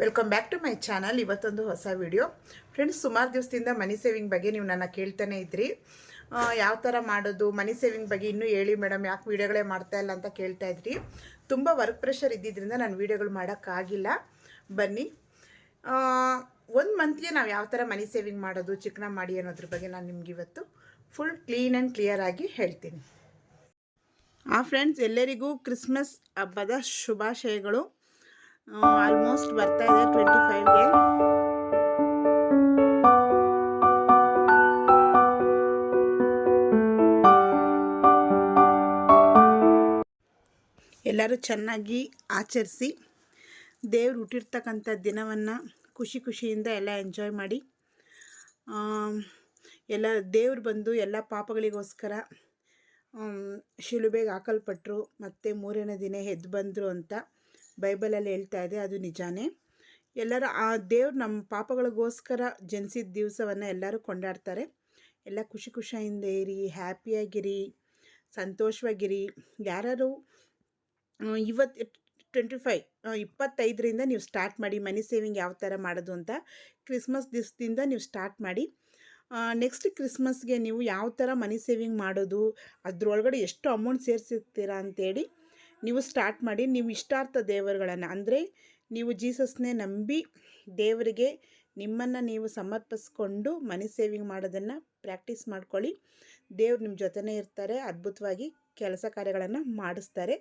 Welcome back to my channel ಇವತ್ತೊಂದು ಹೊಸ video friends ಸುಮಾರು ದಿವಸದಿಂದ ಮನಿ ಸೇವಿಂಗ್ ಬಗ್ಗೆ ನೀವು ನನ್ನ ಕೇಳ್ತಾನೆ ಇದ್ರಿ. ಯಾವ ಥರ ಮಾಡೋದು ಮನಿ ಸೇವಿಂಗ್ ಬಗ್ಗೆ ಇನ್ನೂ ಹೇಳಿ ಮೇಡಮ್ ಯಾಕೆ ವೀಡಿಯೋಗಳೇ ಮಾಡ್ತಾ ಇಲ್ಲ ಅಂತ ಕೇಳ್ತಾ ಇದ್ರಿ. ತುಂಬ ವರ್ಕ್ ಪ್ರೆಷರ್ ಇದ್ದಿದ್ದರಿಂದ ನಾನು ವೀಡಿಯೋಗಳು ಮಾಡೋಕ್ಕಾಗಿಲ್ಲ ಬನ್ನಿ. ಒಂದು ಮಂತ್ಗೆ ನಾವು ಯಾವ ಥರ ಮನಿ ಸೇವಿಂಗ್ ಮಾಡೋದು ಚಿಕ್ಕನ ಮಾಡಿ ಅನ್ನೋದ್ರ ಬಗ್ಗೆ ನಾನು ನಿಮ್ಗೆ ಇವತ್ತು ಫುಲ್ ಕ್ಲೀನ್ ಆ್ಯಂಡ್ ಕ್ಲಿಯರ್ ಆಗಿ ಹೇಳ್ತೀನಿ. ಆ ಫ್ರೆಂಡ್ಸ್ ಎಲ್ಲರಿಗೂ ಕ್ರಿಸ್ಮಸ್ ಹಬ್ಬದ ಶುಭಾಶಯಗಳು. ಆಲ್ಮೋಸ್ಟ್ ಬರ್ತಾ ಇದೆ ಟ್ವೆಂಟಿ ಫೈವ್ಗೆ ಎಲ್ಲರೂ ಚೆನ್ನಾಗಿ ಆಚರಿಸಿ, ದೇವ್ರು ಹುಟ್ಟಿರ್ತಕ್ಕಂಥ ದಿನವನ್ನು ಖುಷಿ ಖುಷಿಯಿಂದ ಎಲ್ಲ ಎಂಜಾಯ್ ಮಾಡಿ. ಎಲ್ಲ ದೇವ್ರು ಬಂದು ಎಲ್ಲ ಪಾಪಗಳಿಗೋಸ್ಕರ ಶಿಲುಬೆಗೆ ಹಾಕಲ್ಪಟ್ಟರು ಮತ್ತು ಮೂರನೇ ದಿನ ಎದ್ದು ಬಂದರು ಅಂತ. ಬೈಬಲಲ್ಲಿ ಹೇಳ್ತಾ ಇದೆ, ಅದು ನಿಜಾನೇ. ಎಲ್ಲರೂ ಆ ದೇವ್ರು ನಮ್ಮ ಪಾಪಗಳಿಗೋಸ್ಕರ ಜನಿಸಿದ ದಿವಸವನ್ನು ಎಲ್ಲರೂ ಕೊಂಡಾಡ್ತಾರೆ. ಎಲ್ಲ ಖುಷಿ ಖುಷಿಯಿಂದ ಇರಿ, ಹ್ಯಾಪಿಯಾಗಿರಿ, ಸಂತೋಷವಾಗಿರಿ. ಯಾರು ಇವತ್ತು ಟ್ವೆಂಟಿ ಫೈವ್ ಇಪ್ಪತ್ತೈದರಿಂದ ನೀವು ಸ್ಟಾರ್ಟ್ ಮಾಡಿ, ಮನಿ ಸೇವಿಂಗ್ ಯಾವ ಥರ ಮಾಡೋದು ಅಂತ ಕ್ರಿಸ್ಮಸ್ ದಿವಸದಿಂದ ನೀವು ಸ್ಟಾರ್ಟ್ ಮಾಡಿ ನೆಕ್ಸ್ಟ್ ಕ್ರಿಸ್ಮಸ್ಗೆ ನೀವು ಯಾವ ಥರ ಮನಿ ಸೇವಿಂಗ್ ಮಾಡೋದು, ಅದರೊಳಗಡೆ ಎಷ್ಟು ಅಮೌಂಟ್ ಸೇರಿಸಿರ್ತೀರಾ ಅಂತೇಳಿ ನೀವು ಸ್ಟಾರ್ಟ್ ಮಾಡಿ ನೀವು ಇಷ್ಟಾರ್ಥ ದೇವರುಗಳನ್ನು ಅಂದರೆ ನೀವು ಜೀಸಸ್ನೇ ನಂಬಿ ದೇವರಿಗೆ ನಿಮ್ಮನ್ನು ನೀವು ಸಮರ್ಪಿಸ್ಕೊಂಡು ಮನಿ ಸೇವಿಂಗ್ ಮಾಡೋದನ್ನು ಪ್ರಾಕ್ಟೀಸ್ ಮಾಡ್ಕೊಳ್ಳಿ. ದೇವ್ರು ನಿಮ್ಮ ಜೊತೆನೇ ಇರ್ತಾರೆ ಅದ್ಭುತವಾಗಿ ಕೆಲಸ ಕಾರ್ಯಗಳನ್ನು ಮಾಡಿಸ್ತಾರೆ.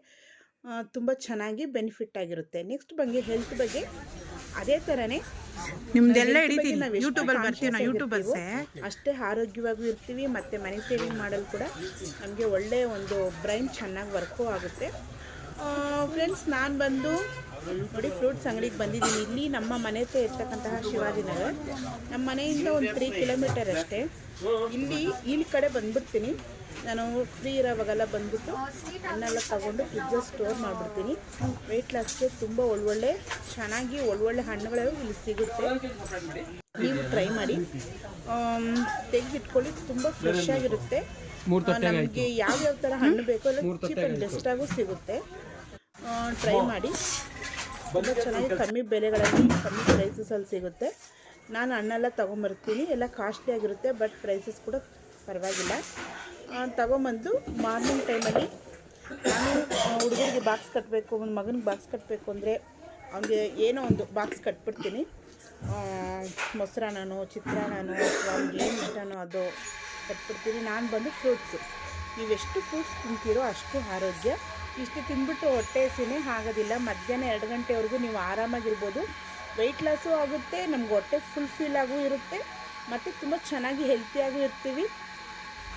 ತುಂಬ ಚೆನ್ನಾಗಿ ಬೆನಿಫಿಟ್ ಆಗಿರುತ್ತೆ. ನೆಕ್ಸ್ಟ್ ಬಗ್ಗೆ ಹೆಲ್ತ್ ಬಗ್ಗೆ ಅದೇ ಥರನೇ ನಿಮ್ದೆಲ್ಲ ಅಷ್ಟೇ. ಆರೋಗ್ಯವಾಗೂ ಇರ್ತೀವಿ ಮತ್ತು ಮನಿ ಸೇವಿಂಗ್ ಮಾಡಲು ಕೂಡ ನಮಗೆ ಒಳ್ಳೆಯ ಒಂದು ಬ್ರೈನ್ ಚೆನ್ನಾಗಿ ವರ್ಕು ಆಗುತ್ತೆ. ಫ್ರೆಂಡ್ಸ್ ನಾನು ಬಂದು ನೋಡಿ ಫ್ರೂಟ್ಸ್ ಅಂಗಡಿಗೆ ಬಂದಿದ್ದೀನಿ. ಇಲ್ಲಿ ನಮ್ಮ ಮನೆ ಹತ್ರ ಇರ್ತಕ್ಕಂತಹ ಶಿವಾಜಿನಗರ್ ನಮ್ಮ ಮನೆಯಿಂದ ಒಂದು ತ್ರೀ ಕಿಲೋಮೀಟರ್ ಅಷ್ಟೇ. ಇಲ್ಲಿ ಇಲ್ಲಿ ಕಡೆ ಬಂದ್ಬಿಡ್ತೀನಿ. ನಾನು ಫ್ರೀ ಇರೋವಾಗೆಲ್ಲ ಬಂದ್ಬಿಟ್ಟು ಹಣ್ಣೆಲ್ಲ ತಗೊಂಡು ಫ್ರಿಜ್ಜಲ್ಲಿ ಸ್ಟೋರ್ ಮಾಡಿಬಿಡ್ತೀನಿ. ವೆಯ್ಟ್ ಲಾಸ್ಗೆ ತುಂಬ ಒಳ್ಳೊಳ್ಳೆ ಚೆನ್ನಾಗಿ ಒಳ್ಳೊಳ್ಳೆ ಹಣ್ಣುಗಳು ಇಲ್ಲಿ ಸಿಗುತ್ತೆ. ನೀವು ಟ್ರೈ ಮಾಡಿ. ತೆಗೆದಿಟ್ಕೊಳ್ಳಿ ತುಂಬ ಫ್ರೆಶ್ ಆಗಿರುತ್ತೆ. ನಮಗೆ ಯಾವ್ಯಾವ ಥರ ಹಣ್ಣು ಬೇಕೋ ಅಲ್ಲ ಚೀಪ್ ಆ್ಯಂಡ್ ಬೆಸ್ಟಾಗೂ ಸಿಗುತ್ತೆ. ಟ್ರೈ ಮಾಡಿ. ತುಂಬ ಚೆನ್ನಾಗಿ ಕಮ್ಮಿ ಬೆಲೆಗಳಲ್ಲಿ ಕಮ್ಮಿ ಪ್ರೈಸಸಲ್ಲಿ ಸಿಗುತ್ತೆ. ನಾನು ಹಣ್ಣೆಲ್ಲ ತೊಗೊಂಬರ್ತೀನಿ. ಎಲ್ಲ ಕಾಸ್ಟ್ಲಿ ಆಗಿರುತ್ತೆ ಬಟ್ ಪ್ರೈಸಸ್ ಕೂಡ ಪರವಾಗಿಲ್ಲ. ತೊಗೊಂಬಂದು ಮಾರ್ನಿಂಗ್ ಟೈಮಲ್ಲಿ ನಾನು ಹುಡುಗರಿಗೆ ಬಾಕ್ಸ್ ಕಟ್ಟಬೇಕು ಒಂದು ಮಗನಿಗೆ ಬಾಕ್ಸ್ ಕಟ್ಟಬೇಕು ಅಂದರೆ ಅವನಿಗೆ ಏನೋ ಒಂದು ಬಾಕ್ಸ್ ಕಟ್ಬಿಡ್ತೀನಿ. ಆ, ಮೊಸರನ್ನನೋ ಚಿತ್ರಾನ್ನನೋ ಅಥವಾ ಅವ್ನಿಗೆ ಏನು ಇಷ್ಟನೋ ಅದು ಕಟ್ಬಿಡ್ತೀನಿ. ನಾನು ಬಂದು ಫ್ರೂಟ್ಸು ನೀವೆಷ್ಟು ಫ್ರೂಟ್ಸ್ ತಿಂತೀರೋ ಅಷ್ಟು ಆರೋಗ್ಯ. ಇಷ್ಟು ತಿಂದ್ಬಿಟ್ಟು ಹೊಟ್ಟೆ ಹಸಿನೇ ಆಗೋದಿಲ್ಲ. ಮಧ್ಯಾಹ್ನ ಎರಡು ಗಂಟೆವರೆಗೂ ನೀವು ಆರಾಮಾಗಿರ್ಬೋದು. ವೆಯ್ಟ್ ಲಾಸು ಆಗುತ್ತೆ, ನಮ್ಗೆ ಹೊಟ್ಟೆ ಫುಲ್ ಫೀಲ್ ಆಗೂ ಇರುತ್ತೆ. ಮತ್ತು ತುಂಬ ಚೆನ್ನಾಗಿ ಹೆಲ್ತಿಯಾಗೂ ಇರ್ತೀವಿ.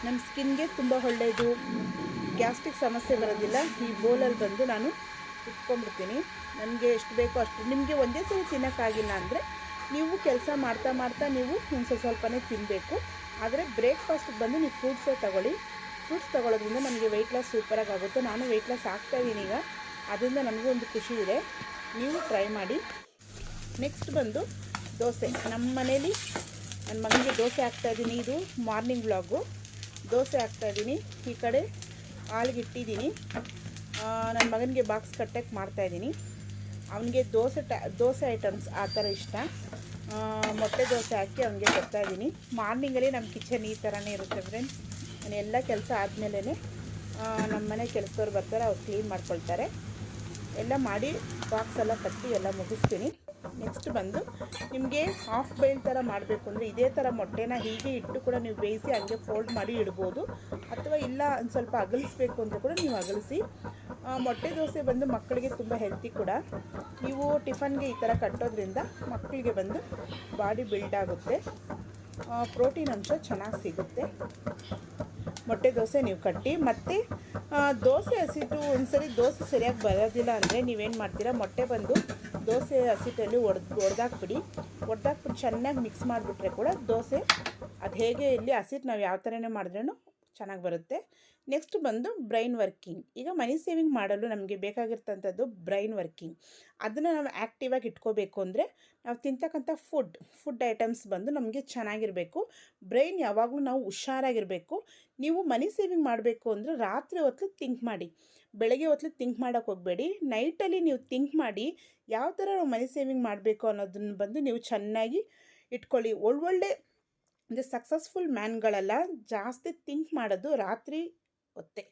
ನಮ್ಮ ಸ್ಕಿನ್ಗೆ ತುಂಬ ಒಳ್ಳೆಯದು ಗ್ಯಾಸ್ಟ್ರಿಕ್ ಸಮಸ್ಯೆ ಬರೋದಿಲ್ಲ. ಈ ಬೋಲಲ್ಲಿ ಬಂದು ನಾನು ಇಟ್ಕೊಂಡ್ಬಿಡ್ತೀನಿ. ನನಗೆ ಎಷ್ಟು ಬೇಕೋ ಅಷ್ಟು. ನಿಮಗೆ ಒಂದೇ ಸಲ ತಿನ್ನೋಕ್ಕಾಗಿಲ್ಲ ಅಂದರೆ ನೀವು ಕೆಲಸ ಮಾಡ್ತಾ ಮಾಡ್ತಾ ನೀವು ಒಂದು ಸ್ವಲ್ಪ ಸ್ವಲ್ಪನೇ ತಿನ್ನಬೇಕು ಆದರೆ ಬ್ರೇಕ್ಫಾಸ್ಟಿಗೆ ಬಂದು ನೀವು ಫ್ರೂಟ್ಸೇ ತಗೊಳ್ಳಿ. ಫ್ರೂಟ್ಸ್ ತಗೊಳ್ಳೋದ್ರಿಂದ ನನಗೆ ವೆಯ್ಟ್ ಲಾಸ್ ಸೂಪರಾಗಿ ಆಗುತ್ತೆ. ನಾನು ವೆಯ್ಟ್ ಲಾಸ್ ಆಗ್ತಾಯಿದ್ದೀನಿ ಈಗ. ಅದರಿಂದ ನನಗೂ ಒಂದು ಖುಷಿ ಇದೆ. ನೀವು ಟ್ರೈ ಮಾಡಿ. ನೆಕ್ಸ್ಟ್ ಬಂದು ದೋಸೆ. ನಮ್ಮ ಮನೇಲಿ ನನ್ನ ಮಗನಿಗೆ ದೋಸೆ ಹಾಕ್ತಾಯಿದ್ದೀನಿ ಇದು ಮಾರ್ನಿಂಗ್ ವ್ಲಾಗು ದೋಸೆ ಹಾಕ್ತಾಯಿದ್ದೀನಿ ಈ ಕಡೆ ಹಾಲಿಗೆ ಇಟ್ಟಿದ್ದೀನಿ ನನ್ನ ಮಗನಿಗೆ ಬಾಕ್ಸ್ ಕಟ್ಟಕ್ಕೆ ಮಾಡ್ತಾಯಿದ್ದೀನಿ ಅವನಿಗೆ ದೋಸೆ ಟ, ದೋಸೆ ಐಟಮ್ಸ್ ಆ ಥರ ಇಷ್ಟ. ಮೊಟ್ಟೆ ದೋಸೆ ಹಾಕಿ ಅವನಿಗೆ ಕೊಡ್ತಾಯಿದ್ದೀನಿ ಮಾರ್ನಿಂಗಲ್ಲಿ ನಮ್ಮ ಕಿಚನ್ ಈ ಥರನೇ ಇರುತ್ತೆ ಫ್ರೆಂಡ್ಸ್ ಎಲ್ಲ ಕೆಲಸ ಆದಮೇಲೆ ನಮ್ಮ ಮನೆ ಕೆಲಸದವ್ರು ಬರ್ತಾರೆ, ಅವ್ರು ಕ್ಲೀನ್ ಮಾಡ್ಕೊಳ್ತಾರೆ. ಎಲ್ಲ ಮಾಡಿ ಬಾಕ್ಸ್ ಎಲ್ಲ ಕಟ್ಟಿ ಎಲ್ಲ ಮುಗಿಸ್ತೀನಿ. ನೆಕ್ಸ್ಟ್ ಬಂದು ನಿಮಗೆ ಹಾಫ್ ಬೈಲ್ ಥರ ಮಾಡಬೇಕು ಅಂದರೆ ಇದೇ ಥರ ಮೊಟ್ಟೆನ ಹೀಗೆ ಇಟ್ಟು ಕೂಡ ನೀವು ಬೇಯಿಸಿ ಹಂಗೆ ಫೋಲ್ಡ್ ಮಾಡಿ ಇಡ್ಬೋದು. ಅಥವಾ ಇಲ್ಲ ಒಂದು ಸ್ವಲ್ಪ ಅಗಲಿಸ್ಬೇಕು ಅಂತ ಕೂಡ ನೀವು ಅಗಲಿಸಿ. ಮೊಟ್ಟೆ ದೋಸೆ ಬಂದು ಮಕ್ಕಳಿಗೆ ತುಂಬ ಹೆಲ್ತಿ ಕೂಡ. ನೀವು ಟಿಫನ್ಗೆ ಈ ಥರ ಕಟ್ಟೋದ್ರಿಂದ ಮಕ್ಕಳಿಗೆ ಬಂದು ಬಾಡಿ ಬಿಲ್ಡ್ ಆಗುತ್ತೆ. ಪ್ರೋಟೀನ್ ಅಂಶ ಚೆನ್ನಾಗಿ ಸಿಗುತ್ತೆ. ಮೊಟ್ಟೆ ದೋಸೆ ನೀವು ಕಟ್ಟಿ, ಮತ್ತು ದೋಸೆ ಹಸಿಟ್ಟು ಒಂದ್ಸರಿ ದೋಸೆ ಸರಿಯಾಗಿ ಬರೋದಿಲ್ಲ ಅಂದರೆ ನೀವೇನು ಮಾಡ್ತೀರಾ, ಮೊಟ್ಟೆ ಬಂದು ದೋಸೆ ಹಸಿಟ್ಟಲ್ಲಿ ಒಡೆದು ಒಡೆದಾಕ್ಬಿಡಿ. ಒಡೆದಾಕ್ಬಿಟ್ಟು ಚೆನ್ನಾಗಿ ಮಿಕ್ಸ್ ಮಾಡಿಬಿಟ್ರೆ ಕೂಡ ದೋಸೆ ಅದು ಹೇಗೆ ಇಲ್ಲಿ ಹಸಿಟ್ಟು ನಾವು ಯಾವ ಥರನೇ ಮಾಡಿದ್ರೂ ಚೆನ್ನಾಗಿ ಬರುತ್ತೆ. ನೆಕ್ಸ್ಟ್ ಬಂದು ಬ್ರೈನ್ ವರ್ಕಿಂಗ್ ಈಗ ಮನಿ ಸೇವಿಂಗ್ ಮಾಡಲು ನಮಗೆ ಬೇಕಾಗಿರ್ತಂಥದ್ದು ಬ್ರೈನ್ ವರ್ಕಿಂಗ್ ಅದನ್ನು ನಾವು ಆ್ಯಕ್ಟಿವಾಗಿ ಇಟ್ಕೋಬೇಕು ಅಂದರೆ ನಾವು ತಿಂತಕ್ಕಂಥ ಫುಡ್ ಫುಡ್ ಐಟಮ್ಸ್ ಬಂದು ನಮಗೆ ಚೆನ್ನಾಗಿರಬೇಕು. ಬ್ರೈನ್ ಯಾವಾಗಲೂ ನಾವು ಹುಷಾರಾಗಿರಬೇಕು. ನೀವು ಮನಿ ಸೇವಿಂಗ್ ಮಾಡಬೇಕು ಅಂದರೆ ರಾತ್ರಿ ಹೊತ್ತು ಥಿಂಕ್ ಮಾಡಿ. ಬೆಳಗ್ಗೆ ಹೊತ್ತು ಥಿಂಕ್ ಮಾಡೋಕ್ಕೆ ಹೋಗಬೇಡಿ. ನೈಟಲ್ಲಿ ನೀವು ಥಿಂಕ್ ಮಾಡಿ ಯಾವ ಥರ ನಾವು ಮನಿ ಸೇವಿಂಗ್ ಮಾಡಬೇಕು ಅನ್ನೋದನ್ನು ಬಂದು ನೀವು ಚೆನ್ನಾಗಿ ಇಟ್ಕೊಳ್ಳಿ. ಒಳ್ಳೊಳ್ಳೆ ಅಂದರೆ ಸಕ್ಸಸ್ಫುಲ್ ಮ್ಯಾನ್ಗಳೆಲ್ಲ ಜಾಸ್ತಿ ಥಿಂಕ್ ಮಾಡೋದು ರಾತ್ರಿ ಹೊತ್ತೆ.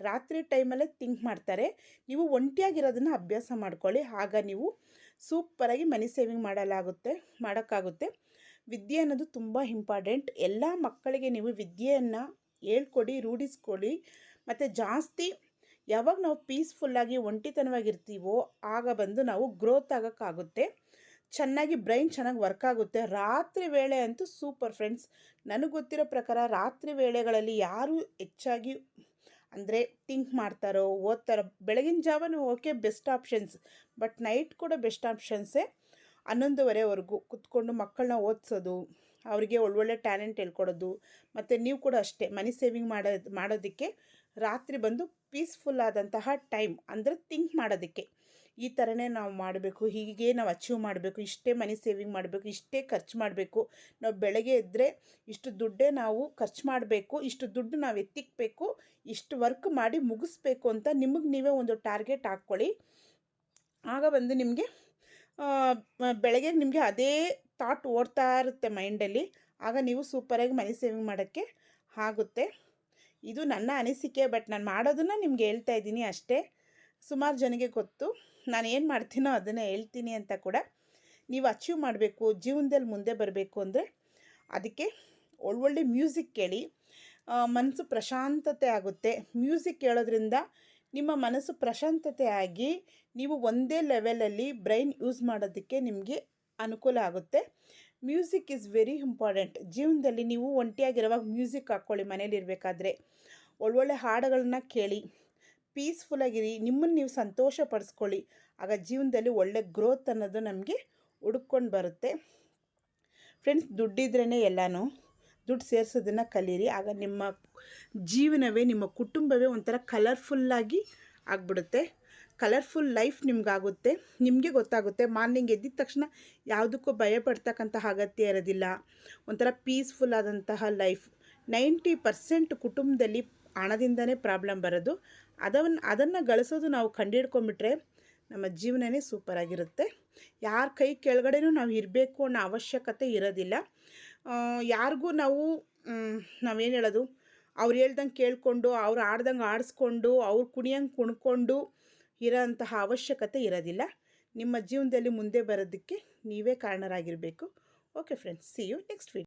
ರಾತ್ರಿ ಟೈಮಲ್ಲೇ ಥಿಂಕ್ ಮಾಡ್ತಾರೆ. ನೀವು ಒಂಟಿಯಾಗಿರೋದನ್ನು ಅಭ್ಯಾಸ ಮಾಡ್ಕೊಳ್ಳಿ. ಆಗ ನೀವು ಸೂಪರಾಗಿ ಮನಿ ಸೇವಿಂಗ್ ಮಾಡಲಾಗುತ್ತೆ, ಮಾಡೋಕ್ಕಾಗುತ್ತೆ. ವಿದ್ಯೆ ಅನ್ನೋದು ತುಂಬ ಇಂಪಾರ್ಟೆಂಟ್ ಎಲ್ಲ ಮಕ್ಕಳಿಗೆ ನೀವು ವಿದ್ಯೆಯನ್ನು ಹೇಳ್ಕೊಡಿ, ರೂಢಿಸ್ಕೊಳ್ಳಿ. ಮತ್ತು ಜಾಸ್ತಿ ಯಾವಾಗ ನಾವು ಪೀಸ್ಫುಲ್ಲಾಗಿ ಒಂಟಿತನವಾಗಿರ್ತೀವೋ, ಆಗ ಬಂದು ನಾವು ಗ್ರೋತ್ ಆಗೋಕ್ಕಾಗುತ್ತೆ. ಚೆನ್ನಾಗಿ ಬ್ರೈನ್ ಚೆನ್ನಾಗಿ ವರ್ಕ್ ಆಗುತ್ತೆ. ರಾತ್ರಿ ವೇಳೆ ಅಂತೂ ಸೂಪರ್ ಫ್ರೆಂಡ್ಸ್. ನನಗೆ ಗೊತ್ತಿರೋ ಪ್ರಕಾರ ರಾತ್ರಿ ವೇಳೆಗಳಲ್ಲಿ ಯಾರು ಹೆಚ್ಚಾಗಿ ಅಂದರೆ ಥಿಂಕ್ ಮಾಡ್ತಾರೋ, ಓದ್ತಾರೋ, ಬೆಳಗಿನ ಜಾವನೂ okay, best options. But night ಕೂಡ ಬೆಸ್ಟ್ ಆಪ್ಷನ್ಸೇ ಹನ್ನೊಂದುವರೆವರೆಗೂ ಕುತ್ಕೊಂಡು ಮಕ್ಕಳನ್ನ ಓದಿಸೋದು, ಅವರಿಗೆ ಒಳ್ಳೊಳ್ಳೆ ಟ್ಯಾಲೆಂಟ್ ಹೇಳ್ಕೊಡೋದು, ಮತ್ತು ನೀವು ಕೂಡ ಅಷ್ಟೇ ಮನಿ ಸೇವಿಂಗ್ ಮಾಡೋದು, ಮಾಡೋದಕ್ಕೆ ರಾತ್ರಿ ಬಂದು ಪೀಸ್ಫುಲ್ ಆದಂತಹ ಟೈಮ್ ಅಂದರೆ ಥಿಂಕ್ ಮಾಡೋದಕ್ಕೆ. ಈ ಥರನೇ ನಾವು ಮಾಡಬೇಕು, ಹೀಗೆ ನಾವು ಅಚೀವ್ ಮಾಡಬೇಕು, ಇಷ್ಟೇ ಮನಿ ಸೇವಿಂಗ್ ಮಾಡಬೇಕು, ಇಷ್ಟೇ ಖರ್ಚು ಮಾಡಬೇಕು. ನಾವು ಬೆಳಗ್ಗೆ ಎದ್ದರೆ ಇಷ್ಟು ದುಡ್ಡೇ ನಾವು ಖರ್ಚು ಮಾಡಬೇಕು, ಇಷ್ಟು ದುಡ್ಡು ನಾವು ಎತ್ತಿಕ್ಬೇಕು, ಇಷ್ಟು ವರ್ಕ್ ಮಾಡಿ ಮುಗಿಸ್ಬೇಕು ಅಂತ ನಿಮಗೆ ನೀವೇ ಒಂದು ಟಾರ್ಗೆಟ್ ಹಾಕ್ಕೊಳ್ಳಿ. ಆಗ ಬಂದು ನಿಮಗೆ ಬೆಳಗ್ಗೆ ನಿಮಗೆ ಅದೇ ಥಾಟ್ ಓಡ್ತಾ ಇರುತ್ತೆ ಮೈಂಡಲ್ಲಿ ಆಗ ನೀವು ಸೂಪರಾಗಿ ಮನಿ ಸೇವಿಂಗ್ ಮಾಡೋಕ್ಕೆ ಆಗುತ್ತೆ. ಇದು ನನ್ನ ಅನಿಸಿಕೆ ಬಟ್ ನಾನು ಮಾಡೋದನ್ನು ನಿಮ್ಗೆ ಹೇಳ್ತಾ ಇದ್ದೀನಿ ಅಷ್ಟೇ. ಸುಮಾರು ಜನಗೆ ಗೊತ್ತು. ನಾನು ಏನು ಮಾಡ್ತೀನೋ ಅದನ್ನೇ ಹೇಳ್ತೀನಿ ಅಂತ ಕೂಡ ನೀವು ಅಚೀವ್ ಮಾಡಬೇಕು, ಜೀವನದಲ್ಲಿ ಮುಂದೆ ಬರಬೇಕು ಅಂದರೆ ಅದಕ್ಕೆ ಒಳ್ಳೊಳ್ಳೆ ಮ್ಯೂಸಿಕ್ ಕೇಳಿ. ಮನಸ್ಸು ಪ್ರಶಾಂತತೆ ಆಗುತ್ತೆ. ಮ್ಯೂಸಿಕ್ ಕೇಳೋದ್ರಿಂದ ನಿಮ್ಮ ಮನಸ್ಸು ಪ್ರಶಾಂತತೆ ಆಗಿ ನೀವು ಒಂದೇ ಲೆವೆಲಲ್ಲಿ ಬ್ರೈನ್ ಯೂಸ್ ಮಾಡೋದಕ್ಕೆ ನಿಮಗೆ ಅನುಕೂಲ ಆಗುತ್ತೆ. ಮ್ಯೂಸಿಕ್ ಈಸ್ ವೆರಿ ಇಂಪಾರ್ಟೆಂಟ್ ಜೀವನದಲ್ಲಿ ನೀವು ಒಂಟಿಯಾಗಿರುವಾಗ ಮ್ಯೂಸಿಕ್ ಹಾಕ್ಕೊಳ್ಳಿ ಮನೇಲಿರಬೇಕಾದ್ರೆ ಒಳ್ಳೊಳ್ಳೆ ಹಾಡುಗಳನ್ನ ಕೇಳಿ. ಪೀಸ್ಫುಲ್ಲಾಗಿರಿ ನಿಮ್ಮನ್ನು ನೀವು ಸಂತೋಷ ಪಡಿಸ್ಕೊಳ್ಳಿ ಆಗ ಜೀವನದಲ್ಲಿ ಒಳ್ಳೆ ಗ್ರೋತ್ ಅನ್ನೋದು ನಮಗೆ ಹುಡುಕೊಂಡು ಬರುತ್ತೆ. ಫ್ರೆಂಡ್ಸ್ ದುಡ್ಡಿದ್ರೇ ಎಲ್ಲನೂ. ದುಡ್ಡು ಸೇರಿಸೋದನ್ನು ಕಲೀರಿ. ಆಗ ನಿಮ್ಮ ಜೀವನವೇ, ನಿಮ್ಮ ಕುಟುಂಬವೇ ಒಂಥರ ಕಲರ್ಫುಲ್ಲಾಗಿ ಆಗಿಬಿಡುತ್ತೆ. ಕಲರ್ಫುಲ್ ಲೈಫ್ ನಿಮಗಾಗುತ್ತೆ. ನಿಮಗೆ ಗೊತ್ತಾಗುತ್ತೆ. ಮಾರ್ನಿಂಗ್ ಎದ್ದಿದ ತಕ್ಷಣ ಯಾವುದಕ್ಕೂ ಭಯಪಡ್ತಕ್ಕಂತಹ ಅಗತ್ಯ ಇರೋದಿಲ್ಲ. ಒಂಥರ ಪೀಸ್ಫುಲ್ ಆದಂತಹ ಲೈಫ್ ನೈಂಟಿ ಪರ್ಸೆಂಟ್ ಕುಟುಂಬದಲ್ಲಿ ಹಣದಿಂದನೇ ಪ್ರಾಬ್ಲಮ್ ಬರೋದು. ಅದನ್ನು ಅದನ್ನು ಗಳಿಸೋದು ನಾವು ಕಂಡುಹಿಡ್ಕೊಂಬಿಟ್ರೆ ನಮ್ಮ ಜೀವನವೇ ಸೂಪರಾಗಿರುತ್ತೆ ಯಾರ ಕೈ ಕೆಳಗಡೆನೂ ನಾವು ಇರಬೇಕು ಅನ್ನೋ ಅವಶ್ಯಕತೆ ಇರೋದಿಲ್ಲ. ಯಾರಿಗೂ ನಾವು ನಾವೇನು ಹೇಳೋದು? ಅವ್ರು ಹೇಳ್ದಂಗೆ ಕೇಳಿಕೊಂಡು, ಅವ್ರು ಆಡ್ದಂಗೆ ಆಡಿಸ್ಕೊಂಡು, ಅವ್ರು ಕುಣಿಯಂಗೆ ಕುಣ್ಕೊಂಡು ಇರೋಂತಹ ಅವಶ್ಯಕತೆ ಇರೋದಿಲ್ಲ. ನಿಮ್ಮ ಜೀವನದಲ್ಲಿ ಮುಂದೆ ಬರೋದಕ್ಕೆ ನೀವೇ ಕಾರಣರಾಗಿರಬೇಕು. Okay friends see you next week